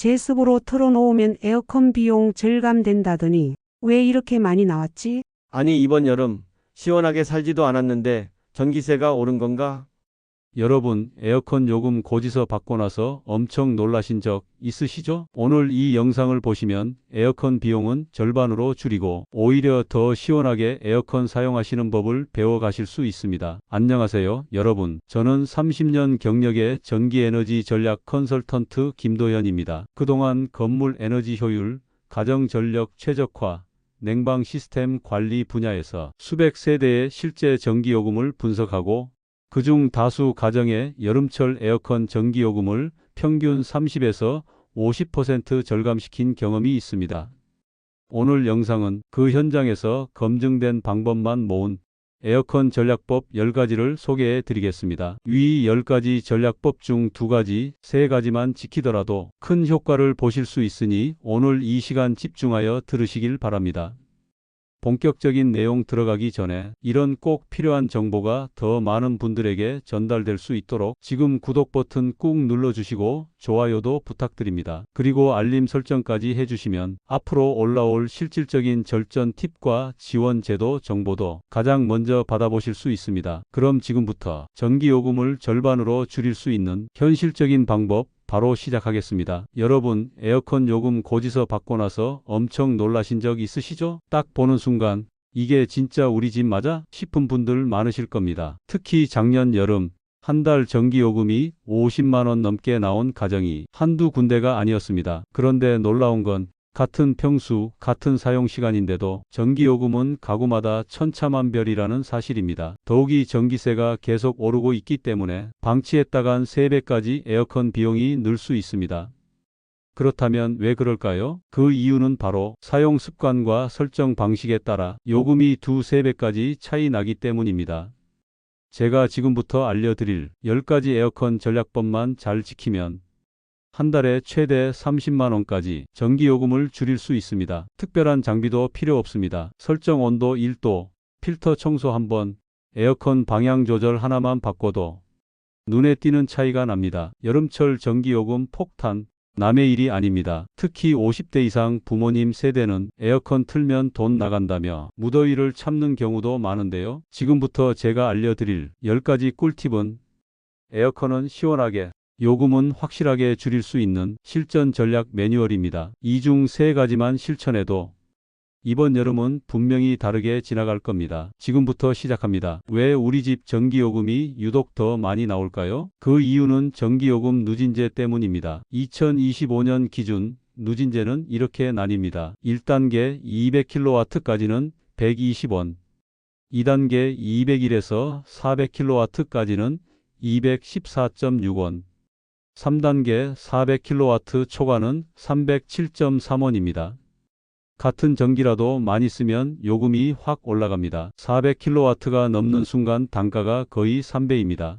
제습으로 틀어놓으면 에어컨 비용 절감된다더니 왜 이렇게 많이 나왔지? 아니 이번 여름 시원하게 살지도 않았는데 전기세가 오른 건가? 여러분, 에어컨 요금 고지서 받고 나서 엄청 놀라신 적 있으시죠? 오늘 이 영상을 보시면 에어컨 비용은 절반으로 줄이고 오히려 더 시원하게 에어컨 사용하시는 법을 배워 가실 수 있습니다. 안녕하세요, 여러분. 저는 30년 경력의 전기 에너지 전략 컨설턴트 김도현입니다. 그동안 건물 에너지 효율, 가정 전력 최적화, 냉방 시스템 관리 분야에서 수백 세대의 실제 전기 요금을 분석하고 그중 다수 가정의 여름철 에어컨 전기요금을 평균 30에서 50% 절감시킨 경험이 있습니다. 오늘 영상은 그 현장에서 검증된 방법만 모은 에어컨 전략법 10가지를 소개해 드리겠습니다. 위 10가지 전략법 중 2가지, 3가지만 지키더라도 큰 효과를 보실 수 있으니 오늘 이 시간 집중하여 들으시길 바랍니다. 본격적인 내용 들어가기 전에 이런 꼭 필요한 정보가 더 많은 분들에게 전달될 수 있도록 지금 구독 버튼 꾹 눌러주시고 좋아요도 부탁드립니다. 그리고 알림 설정까지 해주시면 앞으로 올라올 실질적인 절전 팁과 지원 제도 정보도 가장 먼저 받아보실 수 있습니다. 그럼 지금부터 전기요금을 절반으로 줄일 수 있는 현실적인 방법 바로 시작하겠습니다. 여러분, 에어컨 요금 고지서 받고 나서 엄청 놀라신 적 있으시죠? 딱 보는 순간, 이게 진짜 우리 집 맞아? 싶은 분들 많으실 겁니다. 특히 작년 여름, 한 달 전기요금이 50만원 넘게 나온 가정이 한두 군데가 아니었습니다. 그런데 놀라운 건 같은 평수, 같은 사용 시간인데도 전기요금은 가구마다 천차만별이라는 사실입니다. 더욱이 전기세가 계속 오르고 있기 때문에 방치했다간 3배까지 에어컨 비용이 늘 수 있습니다. 그렇다면 왜 그럴까요? 그 이유는 바로 사용 습관과 설정 방식에 따라 요금이 두, 세 배까지 차이 나기 때문입니다. 제가 지금부터 알려드릴 10가지 에어컨 전략법만 잘 지키면 한 달에 최대 30만 원까지 전기요금을 줄일 수 있습니다. 특별한 장비도 필요 없습니다. 설정 온도 1도, 필터 청소 한번, 에어컨 방향 조절 하나만 바꿔도 눈에 띄는 차이가 납니다. 여름철 전기요금 폭탄, 남의 일이 아닙니다. 특히 50대 이상 부모님 세대는 에어컨 틀면 돈 나간다며 무더위를 참는 경우도 많은데요. 지금부터 제가 알려드릴 10가지 꿀팁은 에어컨은 시원하게 요금은 확실하게 줄일 수 있는 실전 전략 매뉴얼입니다. 이 중 세 가지만 실천해도 이번 여름은 분명히 다르게 지나갈 겁니다. 지금부터 시작합니다. 왜 우리 집 전기요금이 유독 더 많이 나올까요? 그 이유는 전기요금 누진제 때문입니다. 2025년 기준 누진제는 이렇게 나뉩니다. 1단계 200kW까지는 120원, 2단계 201에서 400kW까지는 214.6원, 3단계 400kW 초과는 307.3원입니다. 같은 전기라도 많이 쓰면 요금이 확 올라갑니다. 400kW가 넘는 순간 단가가 거의 3배입니다.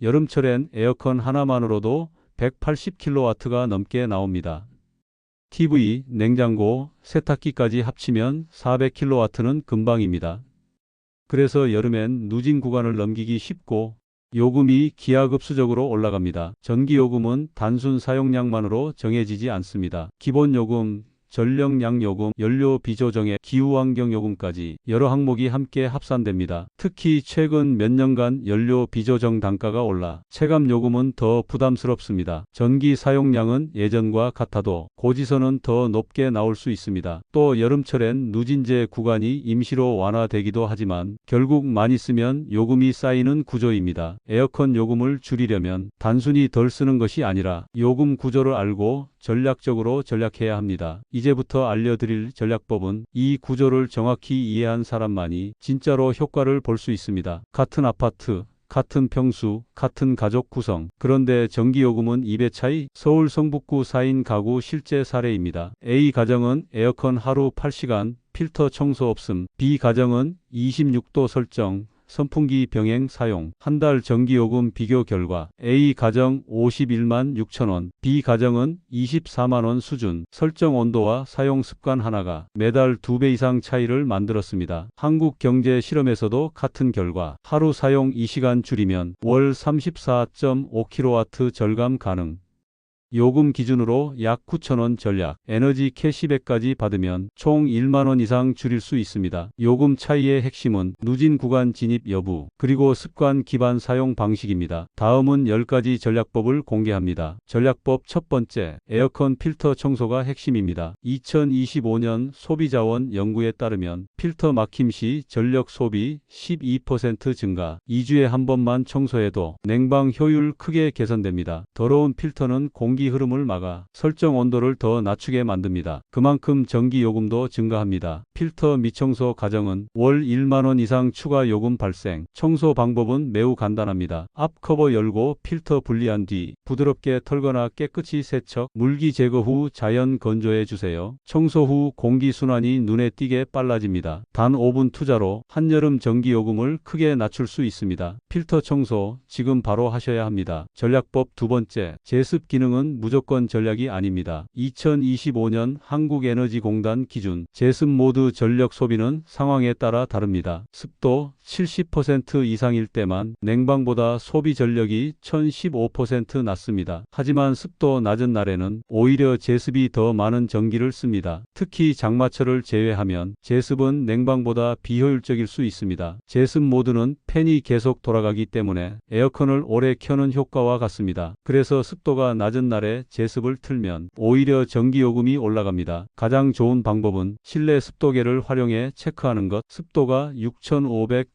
여름철엔 에어컨 하나만으로도 180kW가 넘게 나옵니다. TV, 냉장고, 세탁기까지 합치면 400kW는 금방입니다. 그래서 여름엔 누진 구간을 넘기기 쉽고 요금이 기하급수적으로 올라갑니다. 전기요금은 단순 사용량만으로 정해지지 않습니다. 기본요금, 전력량 요금, 연료 비조정액, 기후환경 요금까지 여러 항목이 함께 합산됩니다. 특히 최근 몇 년간 연료 비조정 단가가 올라 체감 요금은 더 부담스럽습니다. 전기 사용량은 예전과 같아도 고지서는 더 높게 나올 수 있습니다. 또 여름철엔 누진제 구간이 임시로 완화되기도 하지만 결국 많이 쓰면 요금이 쌓이는 구조입니다. 에어컨 요금을 줄이려면 단순히 덜 쓰는 것이 아니라 요금 구조를 알고 전략적으로 전략해야 합니다. 이제부터 알려드릴 전략법은 이 구조를 정확히 이해한 사람만이 진짜로 효과를 볼 수 있습니다. 같은 아파트, 같은 평수, 같은 가족 구성. 그런데 전기요금은 2배 차이? 서울 성북구 4인 가구 실제 사례입니다. A 가정은 에어컨 하루 8시간, 필터 청소 없음. B 가정은 26도 설정, 선풍기 병행 사용, 한 달 전기요금 비교 결과 A 가정 51만 6천원, B 가정은 24만원 수준, 설정 온도와 사용 습관 하나가 매달 2배 이상 차이를 만들었습니다. 한국 경제 실험에서도 같은 결과 하루 사용 2시간 줄이면 월 34.5kW 절감 가능. 요금 기준으로 약 9,000원 전략, 에너지 캐시백까지 받으면 총 1만원 이상 줄일 수 있습니다. 요금 차이의 핵심은 누진 구간 진입 여부, 그리고 습관 기반 사용 방식입니다. 다음은 10가지 전략법을 공개합니다. 전략법 첫 번째, 에어컨 필터 청소가 핵심입니다. 2025년 소비자원 연구에 따르면 필터 막힘 시 전력 소비 12% 증가, 2주에 한 번만 청소해도 냉방 효율 크게 개선됩니다. 더러운 필터는 공기 흐름을 막아 설정 온도를 더 낮추게 만듭니다. 그만큼 전기 요금도 증가합니다. 필터 미청소 가정은 월 1만원 이상 추가 요금 발생. 청소 방법은 매우 간단합니다. 앞 커버 열고 필터 분리한 뒤 부드럽게 털거나 깨끗이 세척, 물기 제거 후 자연 건조해 주세요. 청소 후 공기 순환이 눈에 띄게 빨라집니다. 단 5분 투자로 한여름 전기 요금을 크게 낮출 수 있습니다. 필터 청소 지금 바로 하셔야 합니다. 전략법 두 번째, 제습 기능은 무조건 전략이 아닙니다. 2025년 한국에너지공단 기준 제습 모드 전력 소비는 상황에 따라 다릅니다. 습도 70% 이상일 때만 냉방보다 소비 전력이 1015% 낮습니다. 하지만 습도 낮은 날에는 오히려 제습이 더 많은 전기를 씁니다. 특히 장마철을 제외하면 제습은 냉방보다 비효율적일 수 있습니다. 제습 모드는 팬이 계속 돌아가기 때문에 에어컨을 오래 켜는 효과와 같습니다. 그래서 습도가 낮은 날에 제습을 틀면 오히려 전기요금이 올라갑니다. 가장 좋은 방법은 실내 습도계를 활용해 체크하는 것. 습도가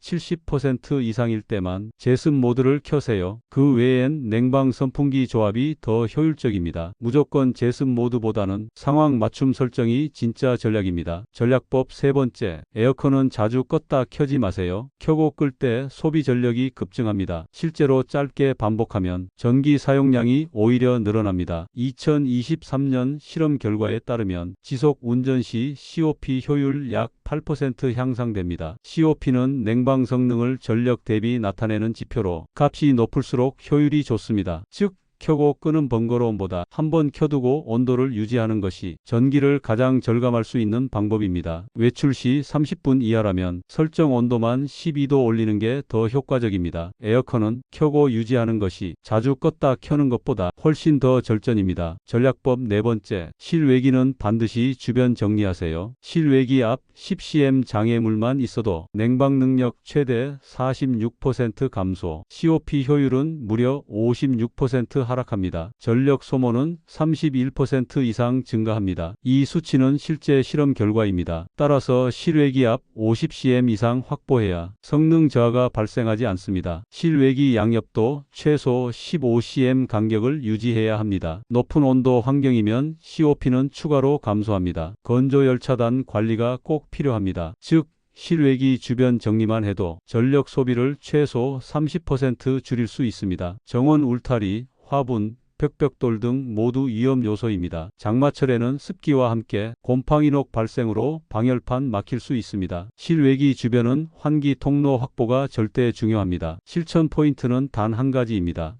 6570% 이상일 때만 제습 모드를 켜세요. 그 외엔 냉방 선풍기 조합이 더 효율적입니다. 무조건 제습 모드보다는 상황 맞춤 설정이 진짜 전략입니다. 전략법 세 번째, 에어컨은 자주 껐다 켜지 마세요. 켜고 끌 때 소비 전력이 급증합니다. 실제로 짧게 반복하면 전기 사용량이 오히려 늘어납니다. 2023년 실험 결과에 따르면 지속 운전 시 COP 효율 약 8% 향상됩니다. COP는 냉방 성능을 전력 대비 나타내는 지표로 값이 높을수록 효율이 좋습니다. 즉 켜고 끄는 번거로움보다 한번 켜두고 온도를 유지하는 것이 전기를 가장 절감할 수 있는 방법입니다. 외출 시 30분 이하라면 설정 온도만 12도 올리는 게 더 효과적입니다. 에어컨은 켜고 유지하는 것이 자주 껐다 켜는 것보다 훨씬 더 절전입니다. 전략법 네 번째, 실외기는 반드시 주변 정리하세요. 실외기 앞 10cm 장애물만 있어도 냉방 능력 최대 46% 감소, COP 효율은 무려 56% 하락 합니다. 전력 소모는 31% 이상 증가합니다. 이 수치는 실제 실험 결과입니다. 따라서 실외기 앞 50cm 이상 확보해야 성능 저하가 발생하지 않습니다. 실외기 양옆도 최소 15cm 간격을 유지해야 합니다. 높은 온도 환경이면 COP는 추가로 감소합니다. 건조 열 차단 관리가 꼭 필요합니다. 즉 실외기 주변 정리만 해도 전력 소비를 최소 30% 줄일 수 있습니다. 정원 울타리, 화분, 벽벽돌 등 모두 위험 요소입니다. 장마철에는 습기와 함께 곰팡이녹 발생으로 방열판 막힐 수 있습니다. 실외기 주변은 환기 통로 확보가 절대 중요합니다. 실천 포인트는 단 한 가지입니다.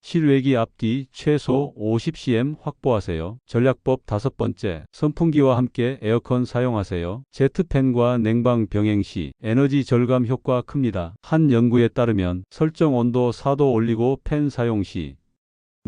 실외기 앞뒤 최소 50cm 확보하세요. 전략법 다섯 번째, 선풍기와 함께 에어컨 사용하세요. 제트팬과 냉방 병행 시 에너지 절감 효과 큽니다. 한 연구에 따르면 설정 온도 4도 올리고 팬 사용 시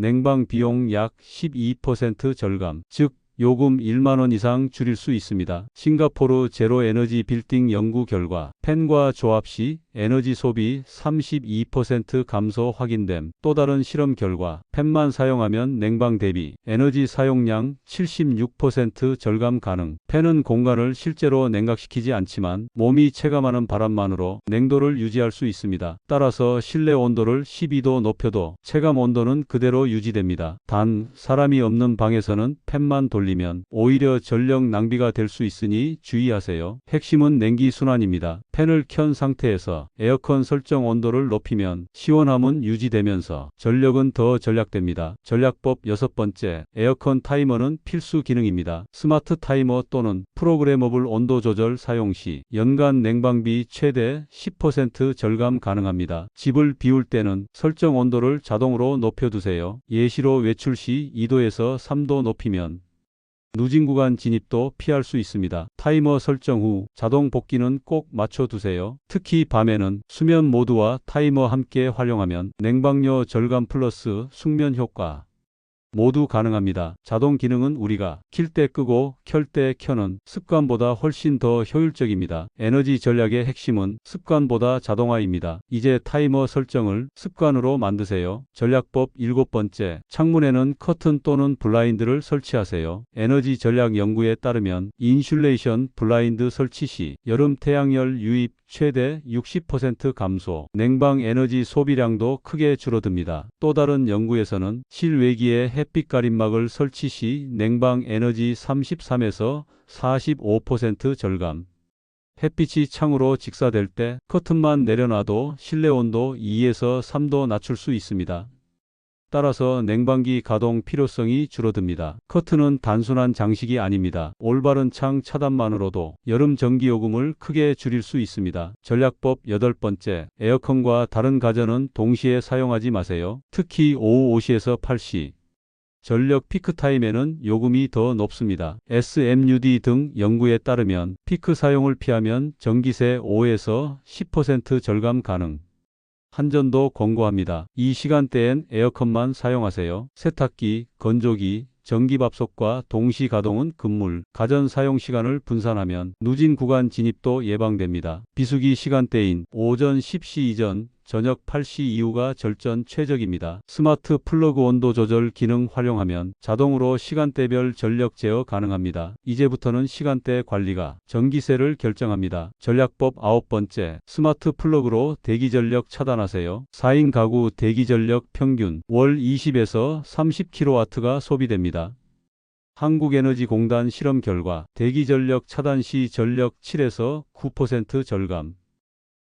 냉방 비용 약 12% 절감, 즉 요금 1만원 이상 줄일 수 있습니다. 싱가포르 제로 에너지 빌딩 연구 결과 팬과 조합 시 에너지 소비 32% 감소 확인됨. 또 다른 실험 결과 팬만 사용하면 냉방 대비 에너지 사용량 76% 절감 가능. 팬은 공간을 실제로 냉각시키지 않지만 몸이 체감하는 바람만으로 냉도를 유지할 수 있습니다. 따라서 실내 온도를 12도 높여도 체감 온도는 그대로 유지됩니다. 단 사람이 없는 방에서는 팬만 돌리면 오히려 전력 낭비가 될 수 있으니 주의하세요. 핵심은 냉기 순환입니다. 팬을 켠 상태에서 에어컨 설정 온도를 높이면 시원함은 유지되면서 전력은 더 절약됩니다. 전략법 여섯 번째, 에어컨 타이머는 필수 기능입니다. 스마트 타이머 또는 프로그래머블 온도 조절 사용 시 연간 냉방비 최대 10% 절감 가능합니다. 집을 비울 때는 설정 온도를 자동으로 높여두세요. 예시로 외출 시 2도에서 3도 높이면 누진 구간 진입도 피할 수 있습니다. 타이머 설정 후 자동 복귀는 꼭 맞춰두세요. 특히 밤에는 수면 모드와 타이머 함께 활용하면 냉방료 절감 플러스 숙면 효과, 모두 가능합니다. 자동 기능은 우리가 킬 때 끄고 켤 때 켜는 습관보다 훨씬 더 효율적입니다. 에너지 전략의 핵심은 습관보다 자동화입니다. 이제 타이머 설정을 습관으로 만드세요. 전략법 일곱 번째, 창문에는 커튼 또는 블라인드를 설치하세요. 에너지 전략 연구에 따르면 인슐레이션 블라인드 설치 시 여름 태양열 유입 최대 60% 감소, 냉방 에너지 소비량도 크게 줄어듭니다. 또 다른 연구에서는 실외기에 햇빛 가림막을 설치 시 냉방 에너지 33에서 45% 절감, 햇빛이 창으로 직사될 때 커튼만 내려놔도 실내 온도 2에서 3도 낮출 수 있습니다. 따라서 냉방기 가동 필요성이 줄어듭니다. 커튼은 단순한 장식이 아닙니다. 올바른 창 차단만으로도 여름 전기요금을 크게 줄일 수 있습니다. 전략법 여덟 번째, 에어컨과 다른 가전은 동시에 사용하지 마세요. 특히 오후 5시에서 8시. 전력 피크 타임에는 요금이 더 높습니다. SMUD 등 연구에 따르면 피크 사용을 피하면 전기세 5에서 10% 절감 가능. 한전도 권고합니다. 이 시간대엔 에어컨만 사용하세요. 세탁기, 건조기, 전기밥솥과 동시 가동은 금물, 가전 사용 시간을 분산하면 누진 구간 진입도 예방됩니다. 비수기 시간대인 오전 10시 이전, 저녁 8시 이후가 절전 최적입니다. 스마트 플러그 온도 조절 기능 활용하면 자동으로 시간대별 전력 제어 가능합니다. 이제부터는 시간대 관리가 전기세를 결정합니다. 전략법 아홉 번째, 스마트 플러그로 대기 전력 차단하세요. 4인 가구 대기 전력 평균 월 20에서 30kW가 소비됩니다. 한국에너지공단 실험 결과 대기 전력 차단 시 전력 7에서 9% 절감.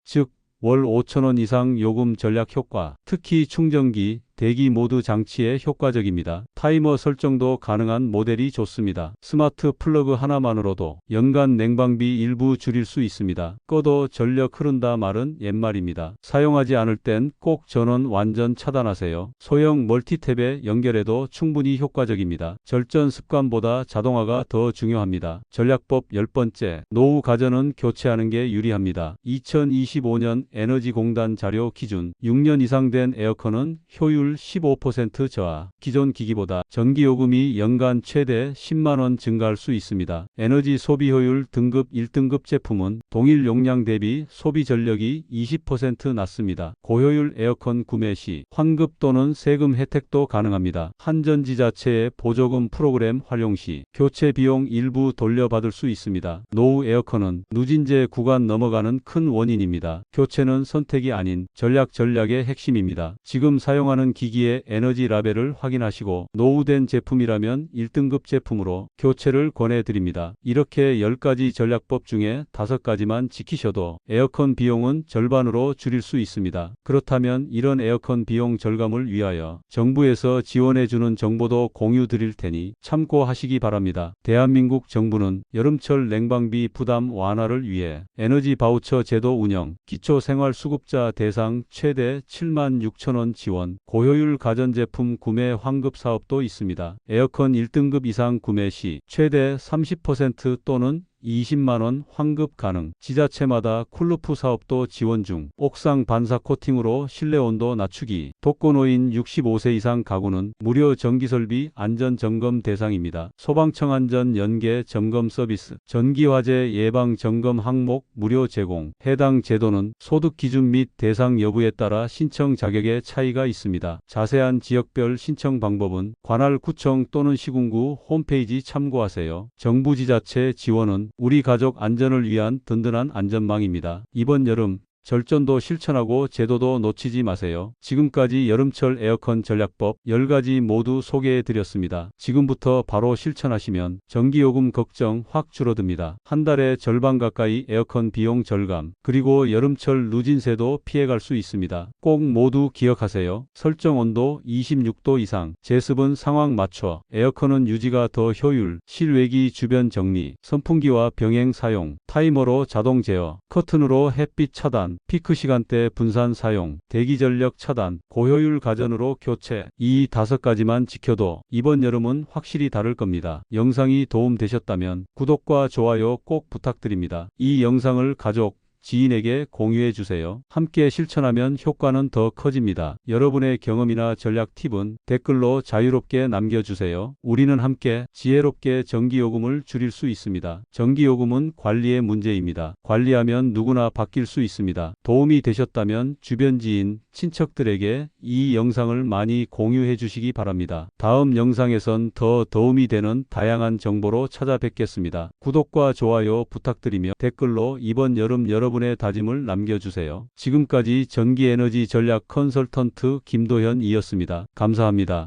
즉, 월 5천원 이상 요금 전략 효과, 특히 충전기, 대기 모드 장치에 효과적입니다. 타이머 설정도 가능한 모델이 좋습니다. 스마트 플러그 하나만으로도 연간 냉방비 일부 줄일 수 있습니다. 꺼도 전력 흐른다 말은 옛말입니다. 사용하지 않을 땐 꼭 전원 완전 차단하세요. 소형 멀티탭에 연결해도 충분히 효과적입니다. 절전 습관보다 자동화가 더 중요합니다. 전략법 열번째 노후 가전은 교체하는 게 유리합니다. 2025년 에너지공단 자료 기준 6년 이상 된 에어컨은 효율 15% 저하, 기존 기기보다 전기요금이 연간 최대 10만원 증가할 수 있습니다. 에너지 소비 효율 등급 1등급 제품은 동일 용량 대비 소비 전력이 20% 낮습니다. 고효율 에어컨 구매 시 환급 또는 세금 혜택도 가능합니다. 한전지자체의 보조금 프로그램 활용 시 교체 비용 일부 돌려받을 수 있습니다. 노후 에어컨은 누진제 구간 넘어가는 큰 원인입니다. 교체는 선택이 아닌 전략 전략의 핵심입니다. 지금 사용하는 기기의 에너지 라벨을 확인하시고 노후된 제품이라면 1등급 제품으로 교체를 권해드립니다. 이렇게 10가지 전략법 중에 5가지만 지키셔도 에어컨 비용은 절반으로 줄일 수 있습니다. 그렇다면 이런 에어컨 비용 절감을 위하여 정부에서 지원해주는 정보도 공유 드릴 테니 참고하시기 바랍니다. 대한민국 정부는 여름철 냉방비 부담 완화를 위해 에너지 바우처 제도 운영, 기초생활수급자 대상 최대 7만 6천원 지원, 고 효율 가전제품 구매 환급 사업도 있습니다. 에어컨 1등급 이상 구매 시 최대 30% 또는 20만원 환급 가능. 지자체마다 쿨루프 사업도 지원 중. 옥상 반사 코팅으로 실내 온도 낮추기. 독거노인 65세 이상 가구는 무료 전기설비 안전점검 대상입니다. 소방청 안전 연계 점검 서비스. 전기화재 예방 점검 항목 무료 제공. 해당 제도는 소득 기준 및 대상 여부에 따라 신청 자격의 차이가 있습니다. 자세한 지역별 신청 방법은 관할 구청 또는 시군구 홈페이지 참고하세요. 정부 지자체 지원은 우리 가족 안전을 위한 든든한 안전망입니다. 이번 여름 절전도 실천하고 제도도 놓치지 마세요. 지금까지 여름철 에어컨 전략법 10가지 모두 소개해 드렸습니다. 지금부터 바로 실천하시면 전기요금 걱정 확 줄어듭니다. 한 달에 절반 가까이 에어컨 비용 절감, 그리고 여름철 누진세도 피해갈 수 있습니다. 꼭 모두 기억하세요. 설정 온도 26도 이상, 제습은 상황 맞춰, 에어컨은 유지가 더 효율, 실외기 주변 정리, 선풍기와 병행 사용, 타이머로 자동 제어, 커튼으로 햇빛 차단, 피크 시간대 분산 사용, 대기 전력 차단, 고효율 가전으로 교체. 이 다섯 가지만 지켜도 이번 여름은 확실히 다를 겁니다. 영상이 도움 되셨다면 구독과 좋아요 꼭 부탁드립니다. 이 영상을 가족, 지인에게 공유해 주세요. 함께 실천하면 효과는 더 커집니다. 여러분의 경험이나 전략 팁은 댓글로 자유롭게 남겨주세요. 우리는 함께 지혜롭게 전기요금을 줄일 수 있습니다. 전기요금은 관리의 문제입니다. 관리하면 누구나 바뀔 수 있습니다. 도움이 되셨다면 주변 지인, 친척들에게 이 영상을 많이 공유해 주시기 바랍니다. 다음 영상에선 더 도움이 되는 다양한 정보로 찾아뵙겠습니다. 구독과 좋아요 부탁드리며 댓글로 이번 여름 여러분의 다짐을 남겨주세요. 지금까지 전기에너지 전략 컨설턴트 김도현이었습니다. 감사합니다.